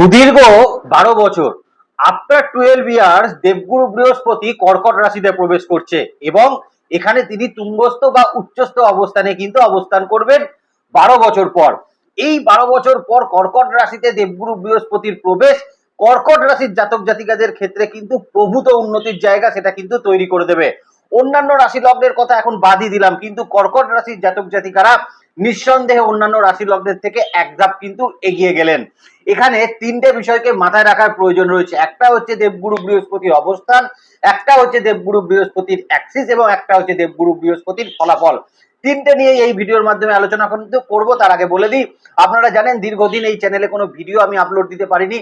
সুদীর্ঘ বারো বছর। আফটার টুয়েলভ ইয়ার্স দেবগুরু বৃহস্পতি কর্কট রাশিতে প্রবেশ করছে এবং এখানে তিনি তুঙ্গস্থ বা উচ্চস্থ অবস্থানে কিন্তু অবস্থান করবেন বারো বছর পর। এই বারো বছর পর কর্কট রাশিতে দেবগুরু বৃহস্পতির প্রবেশ, কর্কট রাশির জাতক জাতিকাদের ক্ষেত্রে কিন্তু প্রভূত উন্নতির জায়গা সেটা কিন্তু তৈরি করে দেবে। অন্যান্য রাশি লগ্নের কথা এখন বাদই দিলাম, কিন্তু কর্কট রাশির জাতক জাতিকারা নিঃসন্দেহে অন্যান্য রাশি লগ্নের থেকে এক ধাপ কিন্তু এগিয়ে গেলেন। এখানে তিনটে বিষয়কে মাথায় রাখার প্রয়োজন রয়েছে। একটা হচ্ছে দেবগুরু বৃহস্পতির অবস্থান, একটা হচ্ছে দেবগুরু বৃহস্পতির অ্যাক্সিস এবং একটা হচ্ছে দেবগুরু বৃহস্পতির ফলাফল। তিনটে নিয়ে এই ভিডিওর মাধ্যমে আলোচনা কিন্তু করব, তার আগে বলে দিই, আপনারা জানেন দীর্ঘদিন এই চ্যানেলে কোনো ভিডিও আমি আপলোড দিতে পারিনি।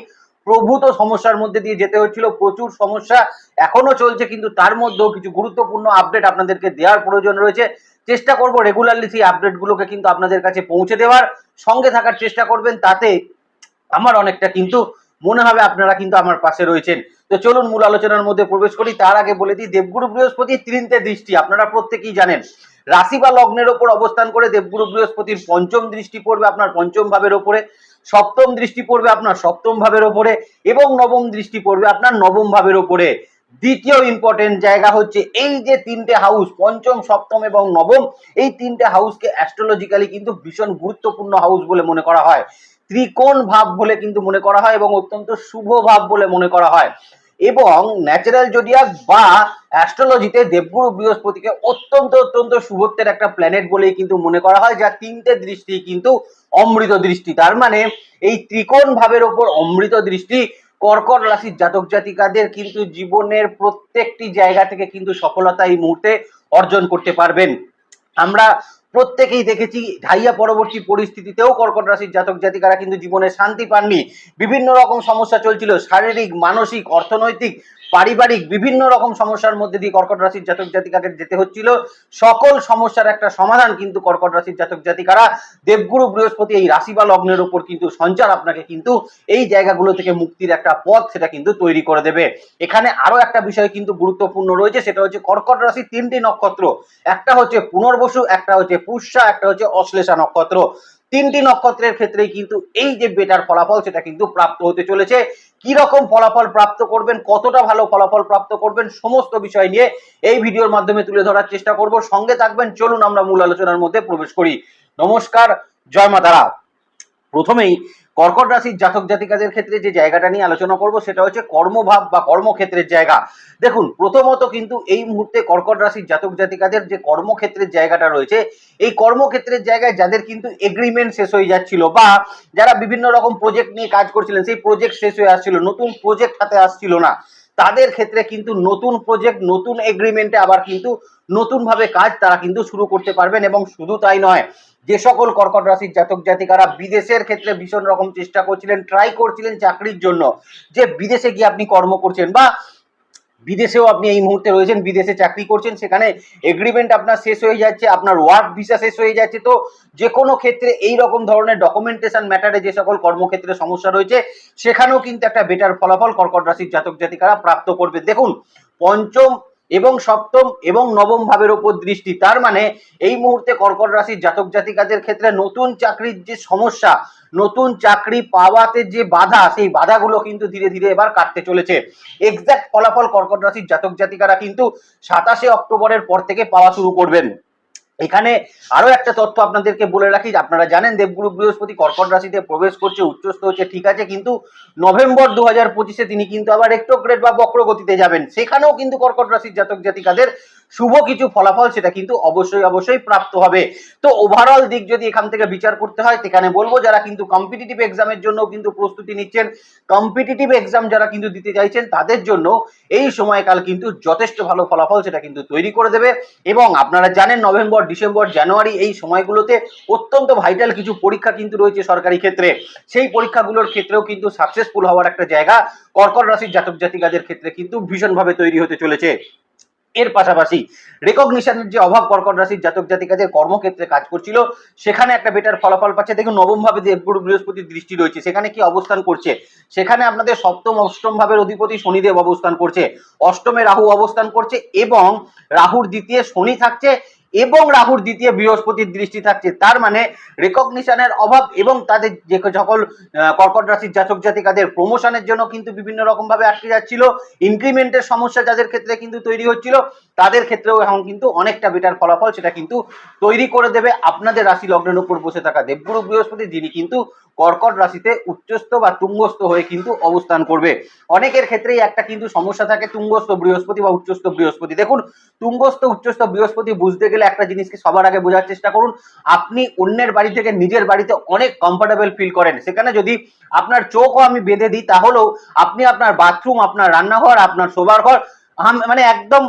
প্রভূত সমস্যার মধ্যে দিয়ে যেতে হচ্ছিল প্রচুর সমস্যা এখনও চলছে, কিন্তু তার মধ্যেও কিছু গুরুত্বপূর্ণ আপডেট আপনাদেরকে দেওয়ার প্রয়োজন রয়েছে। চেষ্টা করব রেগুলারলি সেই আপডেটগুলোকে কিন্তু আপনাদের কাছে পৌঁছে দেওয়ার। সঙ্গে থাকার চেষ্টা করবেন, তাতে আমার অনেকটা কিন্তু মনে হবে আপনারা কিন্তু আমার পাশে রয়েছেন। তো চলুন, মূল আলোচনার মধ্যে প্রবেশ করি। তার আগে বলে দিই, দেবগুরু বৃহস্পতি তিনটে দৃষ্টি। আপনারা প্রত্যেকেই জানেন, রাশি বা লগ্নের ওপর অবস্থান করে দেবগুরু বৃহস্পতির পঞ্চম দৃষ্টি পড়বে আপনার পঞ্চম ভাবের ওপরে, সপ্তম দৃষ্টি পড়বে আপনার সপ্তম ভাবের ওপরে, এবং নবম দৃষ্টি পড়বে আপনার নবম ভাবের ওপরে। দ্বিতীয় ইম্পর্টেন্ট জায়গা হচ্ছে এই যে তিনটে হাউস পঞ্চম, সপ্তম এবং নবম, এই তিনটে হাউসকে অ্যাস্ট্রোলজিক্যালি কিন্তু ভীষণ গুরুত্বপূর্ণ হাউস বলে মনে করা হয়। ত্রিকোণ ভাব বলে কিন্তু মনে করা হয় এবং অত্যন্ত শুভ ভাব বলে মনে করা হয়। এবং ন্যাচারাল জোডিয়াক বা অ্যাস্ট্রোলজিতে দেবগুরু বৃহস্পতিকে অত্যন্ত অত্যন্ত শুভত্বের একটা প্ল্যানেট বলেই কিন্তু মনে করা হয়, যা তিনটে দৃষ্টি কিন্তু অমৃত দৃষ্টি। তার মানে এই ত্রিকোণ ভাবের ওপর অমৃত দৃষ্টি কর্কট রাশির জাতক জাতিকাদের কিন্তু জীবনের প্রত্যেকটি জায়গা থেকে কিন্তু সফলতা এই মুহূর্তে অর্জন করতে পারবেন। আমরা প্রত্যেকেই দেখেছি ঢাইয়া পরবর্তী পরিস্থিতিতেও কর্কট রাশির জাতক জাতিকারা কিন্তু জীবনে শান্তি পাননি। বিভিন্ন রকম সমস্যা চলছিল, শারীরিক, মানসিক, অর্থনৈতিক পারিবারিক বিভিন্ন রকম সমস্যার মধ্যে দিয়ে কর্কট রাশির জাতক জাতিকাকে যেতে হচ্ছিল। সকল সমস্যার একটা সমাধান কিন্তু কর্কট রাশির জাতক জাতিকারা দেবগুরু বৃহস্পতি এই রাশি বা লগ্নের উপর কিন্তু সঞ্চার আপনাকে কিন্তু এই জায়গাগুলো থেকে মুক্তির একটা পথ সেটা কিন্তু তৈরি করে দেবে। এখানে আরও একটা বিষয় কিন্তু গুরুত্বপূর্ণ রয়েছে, সেটা হচ্ছে কর্কট রাশির তিনটি নক্ষত্র। একটা হচ্ছে পুনর্বসু, একটা হচ্ছে পুষ্যা, একটা হচ্ছে অশ্লেষা নক্ষত্র। তিনটি নক্ষত্রের ক্ষেত্রে কিন্তু এই যে বেটার ফলাফল, সেটা কিন্তু প্রাপ্ত হতে চলেছে। কি রকম ফলাফল প্রাপ্ত করবেন, কতটা ভালো ফলাফল প্রাপ্ত করবেন, সমস্ত বিষয় নিয়ে এই ভিডিওর মাধ্যমে তুলে ধরার চেষ্টা করব। সঙ্গে থাকবেন, চলুন আমরা মূল আলোচনার মধ্যে প্রবেশ করি। নমস্কার, জয় মাতারা। প্রথমেই কর্কট রাশির জাতক জাতিকাদের ক্ষেত্রে যে জায়গাটা নিয়ে আলোচনা করব, সেটা হচ্ছে কর্মভাব বা কর্মক্ষেত্রের জায়গা। দেখুন, প্রথমত কিন্তু এই মুহূর্তে কর্কট রাশির জাতক জাতিকাদের যে কর্মক্ষেত্রের জায়গাটা রয়েছে, এই কর্মক্ষেত্রের জায়গায় যাদের কিন্তু এগ্রিমেন্ট শেষ হয়ে যাচ্ছিল বা যারা বিভিন্ন রকম প্রজেক্ট নিয়ে কাজ করছিলেন, সেই প্রজেক্ট শেষ হয়ে আসছিল, নতুন প্রজেক্ট হাতে আসছিল না। তাদের ক্ষেত্রে কিন্তু নতুন প্রজেক্ট নতুন এগ্রিমেন্টে আবার কিন্তু নতুনভাবে কাজ তারা কিন্তু শুরু করতে পারবেন এবং শুধু তাই নয় যে সকল কর্কট রাশির জাতক জাতিকারা বিদেশের ক্ষেত্রে ভীষণ রকম চেষ্টা করছিলেন ট্রাই করছিলেন চাকরির জন্য। যে বিদেশে গিয়ে আপনি কর্ম করছেন বা বিদেশেও আপনি এই মুহূর্তে রয়েছেন, বিদেশে চাকরি করছেন, সেখানে এগ্রিমেন্ট আপনার শেষ হয়ে যাচ্ছে, আপনার ওয়ার্ক ভিসা শেষ হয়ে যাচ্ছে। তো যে কোনো ক্ষেত্রে এই রকম ধরনের ডকুমেন্টেশন ম্যাটারে যে সকল কর্মক্ষেত্রে সমস্যা রয়েছে, সেখানেও কিন্তু একটা বেটার ফলাফল কর্কট রাশির জাতক জাতিকারা প্রাপ্ত করবে দেখুন, পঞ্চম এবং সপ্তম এবং নবম ভাবের ওপর দৃষ্টি। তার মানে এই মুহূর্তে কর্কট রাশির জাতক জাতিকাদের ক্ষেত্রে নতুন চাকরির যে সমস্যা, নতুন চাকরি পাওয়াতে যে বাধা, সেই বাধাগুলো কিন্তু ধীরে ধীরে এবার কাটতে চলেছে। এক্সাক্ট ফলাফল কর্কট রাশির জাতক জাতিকারা কিন্তু সাতাশে অক্টোবরের পর থেকে পাওয়া শুরু করবেন। এখানে আরও একটা তথ্য আপনাদেরকে বলে রাখি, আপনারা জানেন দেবগুরু বৃহস্পতি কর্কট রাশিতে প্রবেশ করছে, উচ্চস্থ হচ্ছে, ঠিক আছে, কিন্তু নভেম্বর দু হাজার পঁচিশে তিনি কিন্তু আবার রেক্টোগ্রেড বা বক্রগতিতে যাবেন। সেখানেও কিন্তু কর্কট রাশির জাতক জাতিকাদের শুভ কিছু ফলাফল সেটা কিন্তু অবশ্যই অবশ্যই প্রাপ্ত হবে। তো ওভারঅল দিক যদি এখান থেকে বিচার করতে হয়, সেখানে বলব যারা কিন্তু কম্পিটিটিভ এক্সামের জন্য কিন্তু প্রস্তুতি নিচ্ছেন কম্পিটিটিভ এক্সাম যারা কিন্তু দিতে চাইছেন, তাদের জন্য এই সময়কাল কিন্তু যথেষ্ট ভালো ফলাফল সেটা কিন্তু তৈরি করে দেবে। এবং আপনারা জানেন নভেম্বর, ডিসেম্বর, জানুয়ারি এই সময়গুলোতে অত্যন্ত ভাইটাল কিছু পরীক্ষা কিন্তু রয়েছে সরকারি ক্ষেত্রে। সেই পরীক্ষাগুলোর ক্ষেত্রেও কিন্তু সাকসেসফুল হওয়ার একটা জায়গা। কর্কট রাশির জাতক জাতিকাদের ক্ষেত্রে কিন্তু ভীষণভাবে তৈরি হতে চলেছে। এর পাশাপাশি রেকগনিশনের যে অভাব কর্কট রাশির জাতক জাতিকাদের কর্মক্ষেত্রে কাজ করছিল, সেখানে একটা বেটার ফলাফল পাচ্ছে। দেখুন, নবম ভাবে দেবগুরু বৃহস্পতির দৃষ্টি রয়েছে, সেখানে কি অবস্থান করছে? সেখানে আপনাদের সপ্তম, অষ্টম ভাবের অধিপতি শনিদেব অবস্থান করছে। অষ্টমে রাহু অবস্থান করছে এবং রাহুর দ্বিতীয় শনি থাকছে। এবং রাহুর দ্বিতীয় বৃহস্পতির দৃষ্টি থাকছে, তার মানে রেকগনিশনের অভাব এবং তাদের যে সকল কর্কট রাশির জাতক জাতিকাদের প্রমোশনের জন্য কিন্তু বিভিন্ন রকম ভাবে আটকে যাচ্ছিল ইনক্রিমেন্টের সমস্যা যাদের ক্ষেত্রে কিন্তু তৈরি হচ্ছিল, তাদের ক্ষেত্রেও এখন কিন্তু অনেকটা বেটার ফলাফল সেটা কিন্তু তৈরি করে দেবে আপনাদের রাশি লগ্নের উপর বসে থাকা দেবগুরু বৃহস্পতি, যিনি কিন্তু কর্কট রাশিতে উচ্চস্থ বা তুঙ্গস্থ হয়ে কিন্তু অবস্থান করবে। অনেকের ক্ষেত্রেই একটা কিন্তু সমস্যা থাকে, তুঙ্গস্থ বৃহস্পতি বা উচ্চস্থ বৃহস্পতি। দেখুন, তুঙ্গস্থ, উচ্চস্থ বৃহস্পতি বুঝতে গেলে একটা জিনিসকে সবার আগে বোঝার চেষ্টা করুন। আপনি অন্যের বাড়ি থেকে নিজের বাড়িতে অনেক কমফোর্টেবল ফিল করেন। সেখানে যদি আপনার চোখও আমি বেঁধে দিই, তাহলেও আপনি আপনার বাথরুম আপনার রান্নাঘর, আপনার শোবার ঘর মানে একদম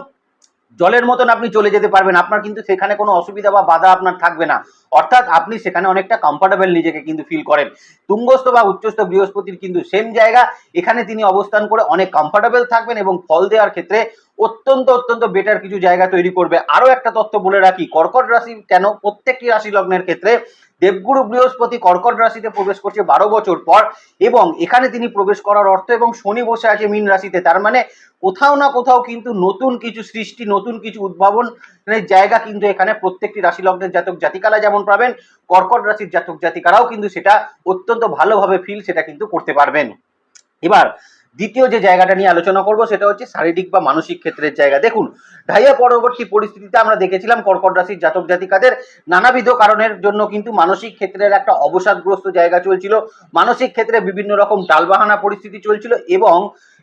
জলের মতন আপনি চলে যেতে পারবেন। আপনার কিন্তু সেখানে কোনো অসুবিধা বা বাধা আপনার থাকবে না। অর্থাৎ আপনি সেখানে অনেকটা কমফোর্টেবল নিজেকে কিন্তু ফিল করেন। তুঙ্গস্থ বা উচ্চস্থ বৃহস্পতির কিন্তু সেম জায়গা। এখানে তিনি অবস্থান করে অনেক কমফোর্টেবল থাকবেন এবং ফল দেওয়ার ক্ষেত্রে অত্যন্ত অত্যন্ত বেটার কিছু জায়গা তৈরি করবে। আরও একটা তথ্য বলে রাখি, কর্কট রাশি কেন? প্রত্যেকটি রাশি লগ্নের ক্ষেত্রে দেবগুরু বৃহস্পতি কর্কট রাশিতে প্রবেশ করছে বারো বছর পর এবং এখানে তিনি প্রবেশ করার অর্থ এবং শনি বসে আছে মীন রাশিতে। তার মানে কোথাও না কোথাও কিন্তু নতুন কিছু সৃষ্টি, নতুন কিছু উদ্ভাবনের জায়গা কিন্তু এখানে প্রত্যেকটি রাশি লগ্নের জাতক জাতিকারা যেমন পাবেন, কর্কট রাশির জাতক জাতিকারাও কিন্তু সেটা অত্যন্ত ভালোভাবে ফিল সেটা কিন্তু করতে পারবেন। এবার দ্বিতীয় যে জায়গাটা নিয়ে আলোচনা করব সেটা হচ্ছে শারীরিক বা মানসিক ক্ষেত্রের জায়গা। দেখুন, ঢাইয়া পরবর্তী পরিস্থিতিতে আমরা দেখেছিলাম কর্কট রাশির জাতক জাতিকাদের নানাবিধ কারণের জন্য কিন্তু মানসিক ক্ষেত্রের একটা অবসাদগ্রস্ত জায়গা চলছিল। মানসিক ক্ষেত্রে বিভিন্ন রকম ডালবাহানা পরিস্থিতি চলছিল এবং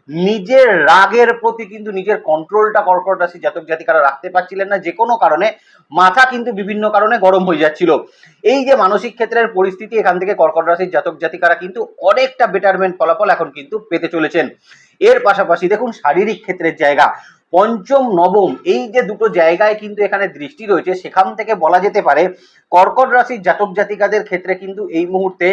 নিজের রাগের প্রতি কিন্তু নিজের কন্ট্রোলটা কর্কট রাশি জাতক জাতিকারা রাখতে পারছিলেন না, যে কোনো কারণে মাথা কিন্তু বিভিন্ন কারণে গরম হয়ে যাচ্ছিল। এই যে মানসিক ক্ষেত্রের পরিস্থিতি, এখান থেকে কর্কট রাশির জাতক জাতিকারা কিন্তু অনেকটা বেটারমেন্ট ফলাফল এখন কিন্তু পেতে চলেছেন। এর পাশাপাশি দেখুন শারীরিক ক্ষেত্রের জায়গা, পঞ্চম, নবম, এই যে দুটো জায়গায় কিন্তু এখানে দৃষ্টি রয়েছে, সেখান থেকে বলা যেতে পারে কর্কট রাশির জাতক জাতিকাদের ক্ষেত্রে কিন্তু এই মুহূর্তে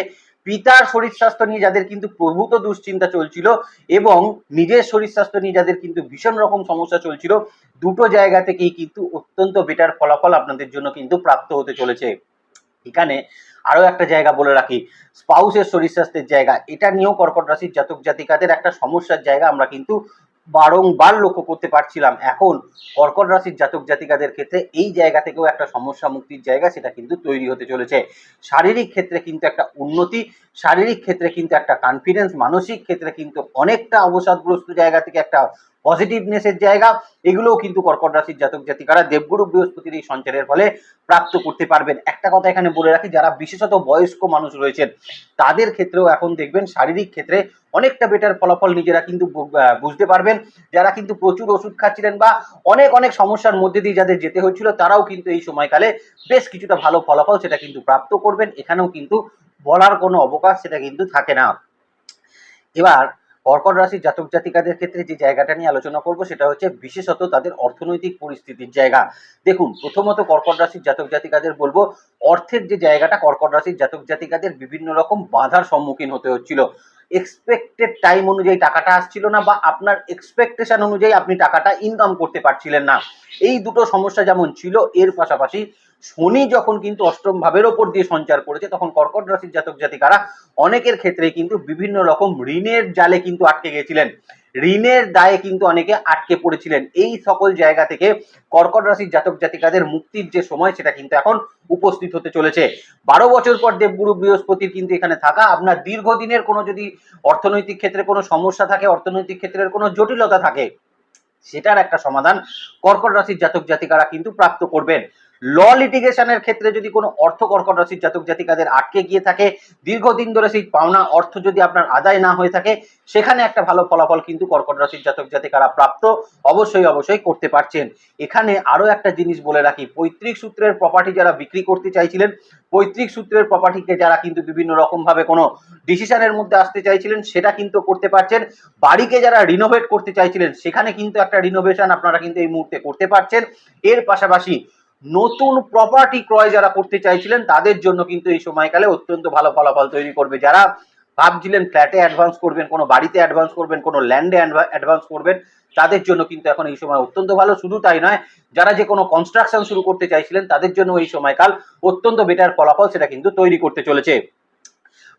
পিতার শরীর স্বাস্থ্য নিয়ে যাদের কিন্তু প্রভূত দুশ্চিন্তা চলছিল এবং নিজের শরীর স্বাস্থ্য নিয়ে যাদের কিন্তু ভীষণ রকম সমস্যা চলছিল, দুটো জায়গা থেকেই কিন্তু অত্যন্ত বেটার ফলাফল আপনাদের জন্য কিন্তু প্রাপ্ত হতে চলেছে। এখানে আরও একটা জায়গা বলে রাখি, স্পাউসের শরীর স্বাস্থ্যের জায়গা। এটা নিয়েও কর্কট রাশির জাতক জাতিকাদের একটা সমস্যার জায়গা আমরা কিন্তু বারংবার লক্ষ্য করতে পারছিলাম। এখন কর্কট রাশির জাতক জাতিকাদের ক্ষেত্রে এই জায়গা থেকেও একটা সমস্যা মুক্তির জায়গা সেটা কিন্তু তৈরি হতে চলেছে। শারীরিক ক্ষেত্রে কিন্তু একটা উন্নতি শারীরিক ক্ষেত্রে কিন্তু একটা কনফিডেন্স মানসিক ক্ষেত্রে কিন্তু অনেকটা অবসাদগ্রস্ত জায়গা থেকে একটা পজিটিভনেসের জায়গা। এগুলোও কিন্তু কর্কট রাশির জাতক জাতিকারা দেবগুরু বৃহস্পতির এই সঞ্চারের ফলে প্রাপ্ত করতে পারবেন। একটা কথা এখানে বলে রাখি, যারা বিশেষত বয়স্ক মানুষ রয়েছেন, তাদের ক্ষেত্রেও এখন দেখবেন শারীরিক ক্ষেত্রে অনেকটা বেটার ফলাফল নিজেরা কিন্তু বুঝতে পারবেন। যারা কিন্তু প্রচুর ওষুধ খাচ্ছিলেন বা অনেক অনেক সমস্যার মধ্যে দিয়ে যাদের যেতে হচ্ছিল, তারাও কিন্তু এই সময়কালে বেশ কিছুটা ভালো ফলাফল সেটা কিন্তু প্রাপ্ত করবেন। এখানেও কিন্তু বলার কোনো অবকাশ সেটা কিন্তু থাকে না। এবার কর্কট রাশির জাতক জাতিকাদের ক্ষেত্রে যে জায়গাটা নিয়ে আলোচনা করব সেটা হচ্ছে বিশেষত তাদের অর্থনৈতিক পরিস্থিতির জায়গা। দেখুন, প্রথমত কর্কট রাশির জাতক জাতিকাদের বলব, অর্থের যে জায়গাটা কর্কট রাশির জাতক জাতিকাদের বিভিন্ন রকম বাধার সম্মুখীন হতে হচ্ছিল। এক্সপেক্টেড টাইম অনুযায়ী টাকাটা আসছিল না বা আপনার এক্সপেকটেশন অনুযায়ী আপনি টাকাটা ইনকাম করতে পারছিলেন না। এই দুটো সমস্যা যেমন ছিল, এর পাশাপাশি শনি যখন কিন্তু অষ্টম ভাবের ওপর দিয়ে সঞ্চার করেছে, তখন কর্কট রাশির জাতক জাতিকারা অনেকের ক্ষেত্রে কিন্তু বিভিন্ন রকম ঋণের জালে কিন্তু আটকে গেছিলেন ঋণের দায়ে কিন্তু অনেকে আটকে পড়েছিলেন। এই সকল জায়গা থেকে কর্কট রাশির জাতক জাতিকাদের মুক্তির যে সময়, সেটা কিন্তু এখন উপস্থিত হতে চলেছে। বারো বছর পর দেবগুরু বৃহস্পতির কিন্তু এখানে থাকা, আপনার দীর্ঘদিনের কোনো যদি অর্থনৈতিক ক্ষেত্রে কোনো সমস্যা থাকে, অর্থনৈতিক ক্ষেত্রের কোনো জটিলতা থাকে, সেটার একটা সমাধান কর্কট রাশির জাতক জাতিকারা কিন্তু প্রাপ্ত করবেন। ল লিটিগেশনের ক্ষেত্রে যদি কোনো অর্থ কর্কট রাশির জাতক জাতিকাদের আটকে গিয়ে থাকে, দীর্ঘদিন ধরে সেই পাওনা অর্থ যদি আপনার আদায় না হয়ে থাকে, সেখানে একটা ভালো ফলাফল কিন্তু কর্কট রাশির জাতক জাতিকারা প্রাপ্ত অবশ্যই অবশ্যই করতে পারছেন। এখানে আরও একটা জিনিস বলে রাখি, পৈতৃক সূত্রের প্রপার্টি যারা বিক্রি করতে চাইছিলেন, পৈতৃক সূত্রের প্রপার্টিকে যারা কিন্তু বিভিন্ন রকমভাবে কোনো ডিসিশনের মধ্যে আসতে চাইছিলেন, সেটা কিন্তু করতে পারছেন। বাড়িকে যারা রিনোভেট করতে চাইছিলেন, সেখানে কিন্তু একটা রিনোভেশন আপনারা কিন্তু এই মুহূর্তে করতে পারছেন। এর পাশাপাশি নতুন প্রপার্টি ক্রয় যারা করতে চাইছিলেন, তাদের জন্য কিন্তু এই সময়কালে অত্যন্ত ভালো ফলাফল তৈরি করবে। যারা ভাবছিলেন ফ্ল্যাটে অ্যাডভান্স করবেন, কোনো বাড়িতে অ্যাডভান্স করবেন, কোনো ল্যান্ডে অ্যাডভান্স করবেন, তাদের জন্য কিন্তু এখন এই সময় অত্যন্ত ভালো। শুধু তাই নয়, যারা যে কোনো কনস্ট্রাকশন শুরু করতে চাইছিলেন, তাদের জন্য এই সময়কাল অত্যন্ত বেটার ফলাফল সেটা কিন্তু তৈরি করতে চলেছে।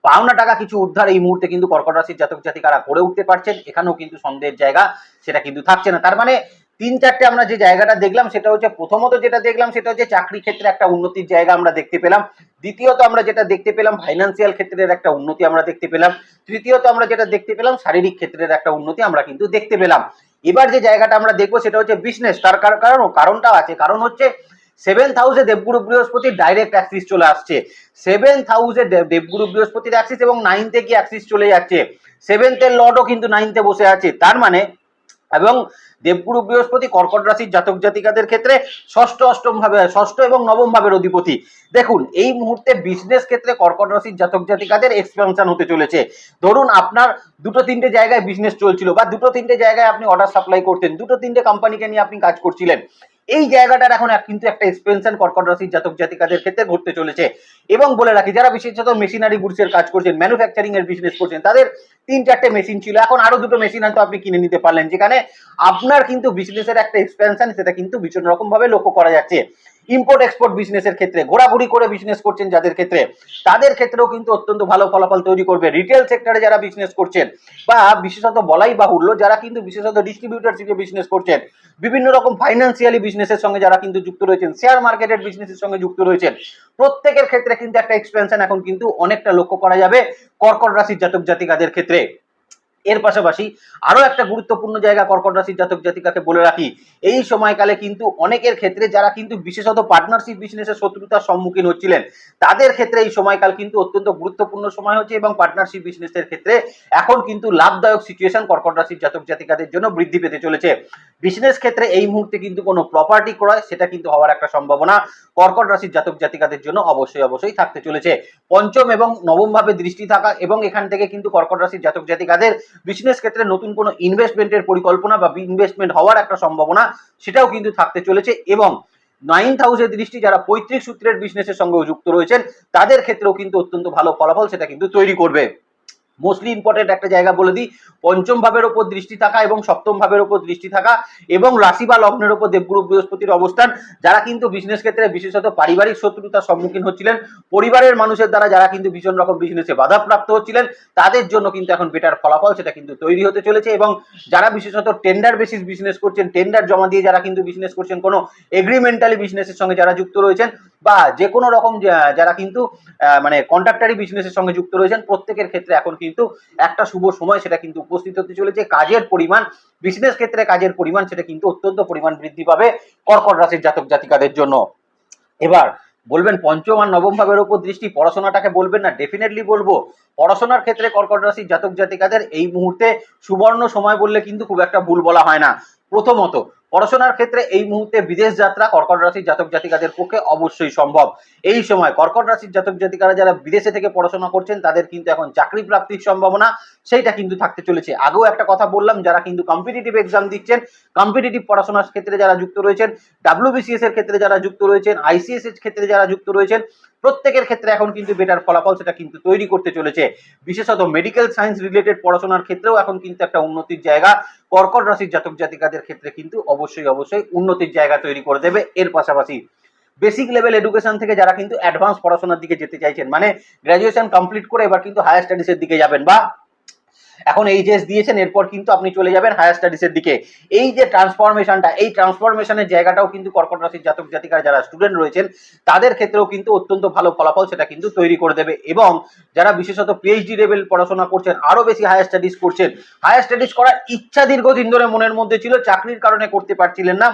পাওনা টাকা কিছু উদ্ধার এই মুহূর্তে কিন্তু কর্কট রাশির জাতক জাতিকারা করে উঠতে পারছেন। এখানেও কিন্তু সন্দেহের জায়গা, সেটা কিন্তু থাকছে না। তার মানে তিন চারটে আমরা যে জায়গাটা দেখলাম, সেটা হচ্ছে প্রথমত যেটা দেখলাম, সেটা হচ্ছে চাকরি ক্ষেত্রে একটা উন্নতির জায়গা আমরা দেখতে পেলাম। দ্বিতীয়ত আমরা যেটা দেখতে পেলাম ফাইন্যান্সিয়াল ক্ষেত্রের একটা উন্নতি আমরা দেখতে পেলাম। তৃতীয়ত আমরা যেটা দেখতে পেলাম, শারীরিক ক্ষেত্রের একটা উন্নতি আমরা কিন্তু দেখতে পেলাম। এবার যে জায়গাটা আমরা দেখব, সেটা হচ্ছে বিজনেস তার কার- কারণ কারণটাও আছে। কারণ হচ্ছে সেভেন্থ হাউসে দেবগুরু বৃহস্পতির ডাইরেক্ট অ্যাক্সিস চলে আসছে। সেভেন্থ হাউসে দেবগুরু বৃহস্পতির অ্যাক্সিস এবং নাইনথে কি অ্যাক্সিস চলে যাচ্ছে। সেভেন্থের লর্ডও কিন্তু নাইনথে বসে আছে। তার মানে এবং দেবগুরু বৃহস্পতি, কর্কট রাশির জাতক জাতিকাদের ক্ষেত্রে ষষ্ঠ, অষ্টম ভাবে, ষষ্ঠ এবং নবম ভাবের অধিপতি। দেখুন, এই মুহূর্তে বিজনেস ক্ষেত্রে কর্কট রাশির জাতক জাতিকাদের এক্সপেনশন হতে চলেছে। ধরুন, আপনার দুটো তিনটে জায়গায় বিজনেস চলছিল বা দুটো তিনটে জায়গায় আপনি অর্ডার সাপ্লাই করতেন, দুটো তিনটে কোম্পানিকে নিয়ে আপনি কাজ করছিলেন। এই জায়গাটার এখন কিন্তু একটা এক্সপেনশন কর্কট রাশির জাতক জাতিকাদের ক্ষেত্রে ঘটতে চলেছে। এবং বলে রাখি, যারা বিশেষত মেশিনারি গুডসের কাজ করছেন ম্যানুফ্যাকচারিং এর বিজনেস করছেন, তাদের তিন চারটে মেশিন ছিল। এখন আরও দুটো মেশিন হয়তো আপনি কিনে নিতে পারলেন, যেখানে আপনার কিন্তু বিজনেসের একটা এক্সপেনশন সেটা কিন্তু ভীষণ রকম ভাবে লক্ষ্য করা যাচ্ছে। ইম্পোর্ট এক্সপোর্ট বিজনেসের ক্ষেত্রে, ঘোরাঘুরি করে বিজনেস করছেন যাদের ক্ষেত্রে, তাদের ক্ষেত্রেও কিন্তু অত্যন্ত ভালো ফলাফল তৈরি করবে। রিটেল সেক্টরে যারা বিজনেস করছেন, বা বিশেষত বলাই বাহুল্য, যারা কিন্তু বিশেষত ডিস্ট্রিবিউটারশিপে বিজনেস করছেন, বিভিন্ন রকম ফাইন্যান্সিয়ালি বিজনেসের সঙ্গে যারা কিন্তু যুক্ত রয়েছেন শেয়ার মার্কেটের বিজনেসের সঙ্গে যুক্ত রয়েছেন, প্রত্যেকের ক্ষেত্রে কিন্তু একটা এক্সপেনশন এখন কিন্তু অনেকটা লক্ষ্য করা যাবে, কর্কট রাশির জাতক জাতিকাদের ক্ষেত্রে। এর পাশাপাশি আরও একটা গুরুত্বপূর্ণ জায়গা কর্কট রাশির জাতক জাতিকাকে বলে রাখি, এই সময়কালে কিন্তু অনেকের ক্ষেত্রে যারা কিন্তু বিশেষত পার্টনারশিপ বিজনেসের শত্রুতার সম্মুখীন হচ্ছিলেন, তাদের ক্ষেত্রে এই সময়কাল কিন্তু অত্যন্ত গুরুত্বপূর্ণ সময় হচ্ছে এবং পার্টনারশিপ বিজনেসের ক্ষেত্রে এখন কিন্তু লাভদায়ক সিচুয়েশন কর্কট রাশির জাতক জাতিকাদের জন্য বৃদ্ধি পেতে চলেছে। বিজনেস ক্ষেত্রে এই মুহূর্তে কিন্তু কোনো প্রপার্টি ক্রয়, সেটা কিন্তু হওয়ার একটা সম্ভাবনা কর্কট রাশির জাতক জাতিকাদের জন্য অবশ্যই অবশ্যই থাকতে চলেছে। পঞ্চম এবং নবম ভাবে দৃষ্টি থাকা এবং এখান থেকে কিন্তু কর্কট রাশির জাতক জাতিকাদের বিজনেস ক্ষেত্রে নতুন কোনো ইনভেস্টমেন্টের পরিকল্পনা বা ইনভেস্টমেন্ট হওয়ার একটা সম্ভাবনা সেটাও কিন্তু থাকতে চলেছে এবং নাইন হাউসের দৃষ্টি যারা পৈতৃক সূত্রের বিজনেসের সঙ্গে যুক্ত রয়েছেন, তাদের ক্ষেত্রেও কিন্তু অত্যন্ত ভালো ফলাফল সেটা কিন্তু তৈরি করবে। মোস্টলি ইম্পর্টেন্ট একটা জায়গা বলে দিই। পঞ্চম ভাবের ওপর দৃষ্টি থাকা এবং সপ্তম ভাবের ওপর দৃষ্টি থাকা এবং রাশি বা লগ্নের ওপর দেবগুরু বৃহস্পতির অবস্থান, যারা কিন্তু বিজনেস ক্ষেত্রে বিশেষত পারিবারিক শত্রুতার সম্মুখীন হচ্ছিলেন, পরিবারের মানুষের দ্বারা যারা কিন্তু ভীষণ রকম বিজনেসে বাধাপ্রাপ্ত হচ্ছিলেন, তাদের জন্য কিন্তু এখন বেটার ফলাফল সেটা কিন্তু তৈরি হতে চলেছে এবং যারা বিশেষত টেন্ডার বেসিস বিজনেস করছেন টেন্ডার জমা দিয়ে যারা কিন্তু বিজনেস করছেন, কোনো এগ্রিমেন্টালি বিজনেসের সঙ্গে যারা যুক্ত রয়েছেন বা যে কোনো রকম যারা কিন্তু মানে কন্ট্রাক্টারি বিজনেসের সঙ্গে যুক্ত রয়েছেন, প্রত্যেকের ক্ষেত্রে এখন কিন্তু একটা শুভ সময় সেটা কিন্তু উপস্থিত হতে চলেছে। কাজের পরিমাণ বিজনেস ক্ষেত্রে কাজের পরিমাণ সেটা কিন্তু অত্যন্ত পরিমাণ বৃদ্ধি পাবে কর্কট রাশির জাতক জাতিকাদের জন্য। এবার বলবেন পঞ্চম আর নবম ভাবের উপর দৃষ্টি, পড়াশোনাটাকে বলবেন না ডেফিনেটলি বলব। পড়াশোনার ক্ষেত্রে কর্কট রাশির জাতক জাতিকাদের এই মুহূর্তে সুবর্ণ সময় বললে কিন্তু খুব একটা ভুল বলা হয় না। প্রথমত পড়াশোনার ক্ষেত্রে এই মুহূর্তে বিদেশ যাত্রা কর্কট রাশির জাতক জাতিকাদের পক্ষে অবশ্যই সম্ভব। এই সময় কর্কট রাশির জাতক জাতিকারা যারা বিদেশে থেকে পড়াশোনা করছেন, তাদের কিন্তু এখন চাকরি প্রাপ্তির সম্ভাবনা, সেইটা কিন্তু থাকতে চলেছে। আগেও একটা কথা বললাম, যারা কিন্তু কম্পিটিটিভ এক্সাম দিচ্ছেন কম্পিটিটিভ পড়াশোনার ক্ষেত্রে যারা যুক্ত রয়েছেন ডাব্লিউবিসিএস এর ক্ষেত্রে যারা যুক্ত রয়েছেন আইসিএস এর ক্ষেত্রে যারা যুক্ত রয়েছেন প্রত্যেকের ক্ষেত্রে এখন কিন্তু বেটার ফলাফল সেটা কিন্তু তৈরি করতে চলেছে। বিশেষত মেডিকেল সায়েন্স রিলেটেড পড়াশোনার ক্ষেত্রেও এখন কিন্তু একটা উন্নতির জায়গা। কর্কট রাশির জাতক জাতিকাদের ক্ষেত্রে কিন্তু অবশ্যই অবশ্যই উন্নতির জায়গা তৈরি করে দেবে। এর পাশাপাশি বেসিক লেভেল এডুকেশন থেকে যারা কিন্তু অ্যাডভান্স পড়াশোনার দিকে যেতে চাইছেন মানে গ্র্যাজুয়েশন কমপ্লিট করে এবার কিন্তু হায়ার স্টাডিজের দিকে যাবেন বা এখন এইচএস দিয়েছেন, এরপর কিন্তু আপনি চলে যাবেন হায়ার স্টাডিজের দিকে। এই যে ট্রান্সফরমেশনটা এই ট্রান্সফরমেশনের জায়গাটাও কিন্তু কর্কট রাশির জাতক জাতিকার যারা স্টুডেন্ট রয়েছেন, তাদের ক্ষেত্রেও কিন্তু অত্যন্ত ভালো ফলাফল সেটা কিন্তু তৈরি করে দেবে। এবং যারা বিশেষত পিএইচডি লেভেল পড়াশোনা করছেন আরও বেশি হায়ার স্টাডিজ করছেন হায়ার স্টাডিজ করার ইচ্ছা দীর্ঘদিন ধরে মনের মধ্যে ছিল, চাকরির কারণে করতে পারছিলেন না।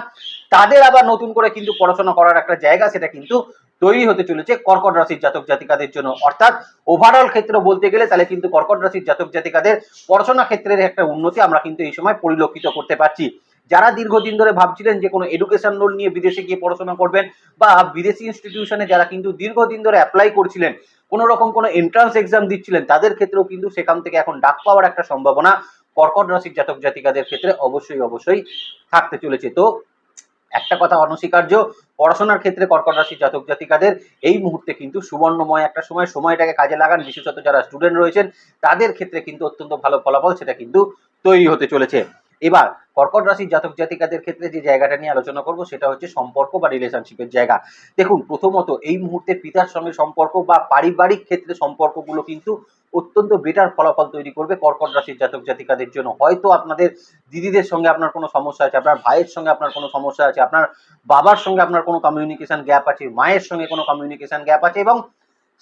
তাদের আবার নতুন করে কিন্তু পড়াশোনা করার একটা জায়গা সেটা কিন্তু তৈরি হতে চলেছে কর্কট রাশির জাতক জাতিকাদের জন্য। অর্থাৎ ওভারঅল ক্ষেত্র বলতে গেলে তাহলে কিন্তু কর্কট রাশির জাতক জাতিকাদের পড়াশোনা ক্ষেত্রের একটা উন্নতি আমরা কিন্তু এই সময় পরিলক্ষিত করতে পারছি। যারা দীর্ঘদিন ধরে ভাবছিলেন যে কোনো এডুকেশন লোন নিয়ে বিদেশে গিয়ে পড়াশোনা করবেন বা বিদেশি ইনস্টিটিউশনে যারা কিন্তু দীর্ঘদিন ধরে অ্যাপ্লাই করছিলেন, কোনো রকম কোনো এন্ট্রান্স এক্সাম দিচ্ছিলেন, তাদের ক্ষেত্রেও কিন্তু সেখান থেকে এখন ডাক পাওয়ার একটা সম্ভাবনা কর্কট রাশির জাতক জাতিকাদের ক্ষেত্রে অবশ্যই অবশ্যই থাকতে চলেছে। তো একটা কথা অনস্বীকার্য, পড়াশোনার ক্ষেত্রে কর্কট রাশির জাতক জাতিকাদের এই মুহূর্তে কিন্তু সুবর্ণময় একটা সময়, সময়টাকে কাজে লাগান। বিশেষত যারা স্টুডেন্ট রয়েছেন, তাদের ক্ষেত্রে কিন্তু অত্যন্ত ভালো ফলাফল সেটা কিন্তু তৈরি হতে চলেছে। এবার, কর্কট রাশির জাতক জাতিকাদের ক্ষেত্রে যে জায়গাটা নিয়ে আলোচনা করব, সেটা হচ্ছে সম্পর্ক বা রিলেশনশিপের জায়গা। দেখুন, প্রথমত এই মুহূর্তে পিতার সঙ্গে সম্পর্ক বা পারিবারিক ক্ষেত্রে সম্পর্কগুলো কিন্তু অত্যন্ত বেটার ফলাফল তৈরি করবে কর্কট রাশির জাতক জাতিকাদের জন্য। হয়তো আপনাদের দিদিদের সঙ্গে আপনার কোনো সমস্যা আছে, আপনার ভাইয়ের সঙ্গে আপনার কোনো সমস্যা আছে, আপনার বাবার সঙ্গে আপনার কোনো কমিউনিকেশন গ্যাপ আছে, মায়ের সঙ্গে কোনো কমিউনিকেশন গ্যাপ আছে এবং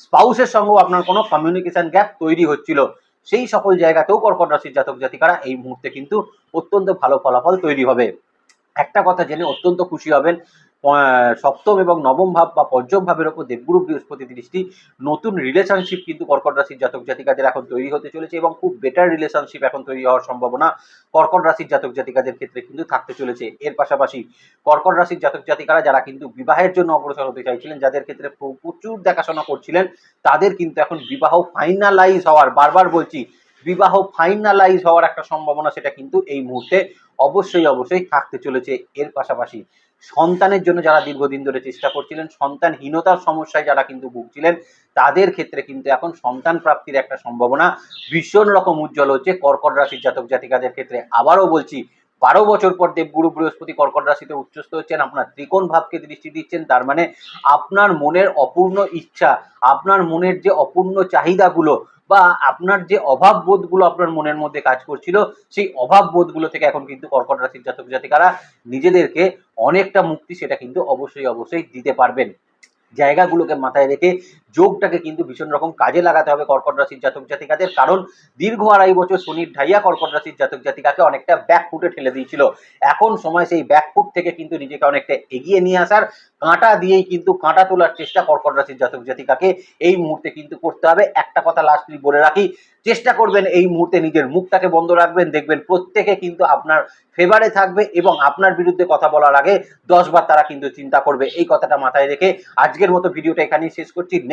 স্পাউসের সঙ্গেও আপনার কোনো কমিউনিকেশন গ্যাপ তৈরি হচ্ছিল। সেই সকল জায়গাতেও কর্কট রাশির জাতক জাতিকারা এই মুহূর্তে কিন্তু অত্যন্ত ভালো ফলাফল তৈরি হবে। একটা কথা জেনে অত্যন্ত খুশি হবেন সপ্তম এবং নবম ভাব বা পঞ্চম ভাবের ওপর দেবগুরু বৃহস্পতি দৃষ্টি। নতুন রিলেশনশিপ কিন্তু কর্কট রাশির জাতক জাতিকাদের এখন তৈরি হতে চলেছে এবং খুব বেটার রিলেশনশিপ এখন তৈরি হওয়ার সম্ভাবনা কর্কট রাশির জাতক জাতিকাদের ক্ষেত্রে কিন্তু থাকতে চলেছে। এর পাশাপাশি কর্কট রাশির জাতক জাতিকারা যারা কিন্তু বিবাহের জন্য অগ্রসর হতে চাইছিলেন, যাদের ক্ষেত্রে প্রচুর দেখাশোনা করছিলেন, তাদের কিন্তু এখন বিবাহ ফাইনালাইজ হওয়ার, বারবার বলছি, বিবাহ ফাইনালাইজ হওয়ার একটা সম্ভাবনা সেটা কিন্তু এই মুহূর্তে অবশ্যই অবশ্যই থাকতে চলেছে। এর পাশাপাশি সন্তানের জন্য যারা দীর্ঘদিন ধরে চেষ্টা করছিলেন, সন্তানহীনতার সমস্যায় যারা কিন্তু ভুগছিলেন, তাদের ক্ষেত্রে কিন্তু এখন সন্তান প্রাপ্তির একটা সম্ভাবনা ভীষণ রকম উজ্জ্বল হচ্ছে। কর্কট রাশির জাতক জাতিকাদের ক্ষেত্রে আবারও বলছি, বারো বছর পর দেবগুরু বৃহস্পতি কর্কট রাশিতে উচ্চস্থ হচ্ছেন, আপনার ত্রিকোণ ভাবকে দৃষ্টি দিচ্ছেন, তার মানে আপনার মনের অপূর্ণ ইচ্ছা, আপনার মনের যে অপূর্ণ চাহিদাগুলো বা আপনার যে অভাব বোধগুলো আপনার মনের মধ্যে কাজ করছিল, সেই অভাব বোধগুলো থেকে এখন কিন্তু কর্কট রাশির জাতক জাতিকারা নিজেদেরকে অনেকটা মুক্তি সেটা কিন্তু অবশ্যই অবশ্যই দিতে পারবেন। জায়গাগুলোকে মাথায় রেখে যোগটাকে কিন্তু ভীষণ রকম কাজে লাগাতে হবে কর্কট রাশির জাতক জাতিকাদের। কারণ দীর্ঘ আড়াই বছর শনির ঢাইয়া কর্কট রাশির জাতক জাতিকাকে অনেকটা ব্যাকফুটে ঠেলে দিয়েছিল। এখন সময় সেই ব্যাকফুট থেকে কিন্তু নিজেকে অনেকটা এগিয়ে নিয়ে আসার কাঁটা দিয়েই কিন্তু কাঁটা তোলার চেষ্টা কর্কট রাশির জাতক জাতিকাকে এই মুহূর্তে কিন্তু করতে হবে। একটা কথা লাস্টলি বলে রাখি, চেষ্টা করবেন এই মুহূর্তে নিজের মুখটাকে বন্ধ রাখবেন, দেখবেন প্রত্যেকে কিন্তু আপনার ফেভারে থাকবে এবং আপনার বিরুদ্ধে কথা বলার আগে দশবার তারা কিন্তু চিন্তা করবে। এই কথাটা মাথায় রেখে আজকের মতো ভিডিওটা এখানেই শেষ করছি।